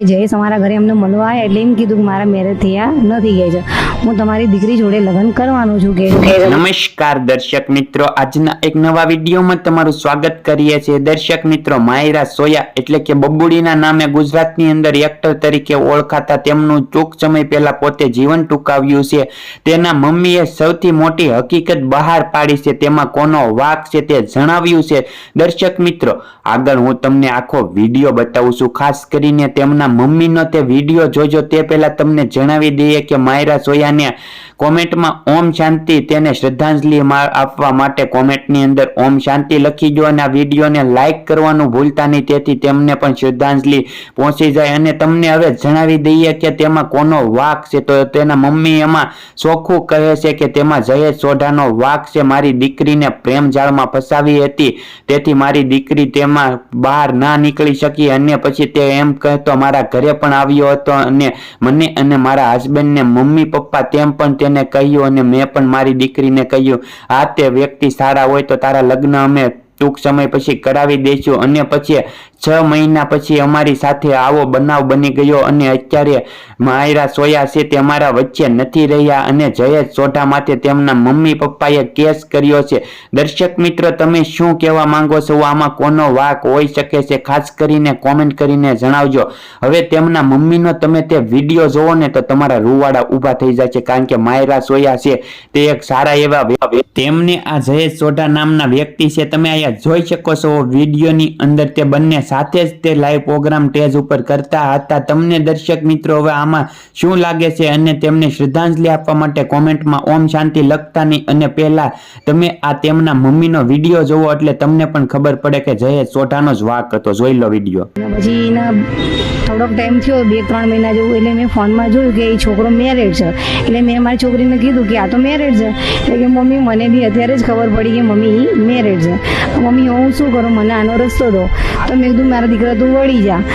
જયેશ અમારા ઘરે અમને મળવા આવ્યા એટલે એમ કીધું મારા મેરેજ થયા નથી ગયા છે. હું તમારી દીકરી જોડે લગ્ન કરવાનું છું કે નમસ્કાર દર્શક મિત્રો, આજના એક નવા વિડીયોમાં તમારું સ્વાગત કરીએ છીએ. દર્શક મિત્રો, માયરા સોયા એટલે કે બબુડીના નામે ગુજરાતની અંદર એક્ટર તરીકે ઓળખાતા તેમનું ટૂંક સમય પહેલા પોતે જીવન ટૂંકાવ્યું છે. તેના મમ્મીએ સૌથી મોટી હકીકત બહાર પાડી છે. તેમાં કોનો વાક છે તે જણાવ્યું છે. દર્શક મિત્રો, આગળ હું તમને આખો વીડિયો બતાવું છું. ખાસ કરીને તેમના મમ્મીનો તે વીડિયો જોજો, તે પહેલાં તમને જણાવી દઈએ કે માયરા સોયાને કોમેન્ટમાં ઓમ શાંતિ, તેને શ્રદ્ધાંજલિ આપવા માટે કોમેન્ટની અંદર ઓમ શાંતિ લખી દો અને આ વિડીયોને લાઇક કરવાનું ભૂલતા નહીં, તેથી તેમને પણ શ્રદ્ધાંજલિ પહોંચી જાય. અને તમને હવે જણાવી દઈએ કે તેમાં કોનો વાક છે, તો તેના મમ્મી એમાં ચોખ્ખું કહે છે કે તેમાં જયેશ સોઢાનો વાક છે, મારી દીકરીને પ્રેમ જાળમાં ફસાવી હતી, તેથી મારી દીકરી તેમાં બહાર ના નીકળી શકી. અને પછી તે એમ કહેતો, મારા ઘરે પણ આવ્યો હતો અને મને અને મારા હસબન્ડને મમ્મી, પપ્પા તેમ પણ તેને કહ્યું અને મેં પણ મારી દીકરીને કહ્યું, આ તે વ્યક્તિ સારા હોય તો તારા લગ્ન અમે ટૂંક સમય પછી કરાવી દઈશું અને પછી છ મહિના પછી અમારી સાથે આવો બનાવ બની ગયો અને અત્યારે માયરા સોયા છે તે અમારા વચ્ચે નથી રહ્યા અને જયેશ સોઢા માટે તેમના મમ્મી પપ્પાએ કેસ કર્યો છે. દર્શક મિત્રો, તમે શું કહેવા માંગો છો? આમાં કોનો વાક હોઈ શકે છે? ખાસ કરીને કોમેન્ટ કરીને જણાવજો. હવે તેમના મમ્મીનો તમે તે વીડિયો જોવો ને તો તમારા રૂવાડા ઊભા થઈ જાય છે કારણ કે માયરા સોયા છે તે એક સારા એવા તેમને આ જયેશ સોઢા નામના વ્યક્તિ છે. તમે અહીંયા જોઈ શકો છો વિડીયોની અંદર તે બંને સાથે જ તે લાઈવ પ્રોગ્રામ ટેજ ઉપર કરતા હતા. તમને દર્શક મિત્રો, હવે આમાં શું લાગે છે અને તેમને શ્રદ્ધાંજલિ આપવા માટે કોમેન્ટમાં ઓમ શાંતિ લખતા નહીં. અને પહેલાં તમે આ તેમના મમ્મીનો વીડિયો જોવો એટલે તમને પણ ખબર પડે કે જયેશ સોઢાનો જ વાક હતો. જોઈ લો વીડિયો. પછી એના થોડોક ટાઈમ થયો, બે, ત્રણ મહિના જેવું, એટલે મેં ફોનમાં જોયું કે એ છોકરો મેરેડ છે. એટલે મેં મારી છોકરીને કીધું કે આ તો મેરેડ છે. એટલે કે મમ્મી, મને બી અત્યારે જ ખબર પડી કે મમ્મી મેરેડ છે. મમ્મી, હું શું કરું? મને આનો રસ્તો દો. તો મેં કીધું મારા દીકરા તું વળી જા.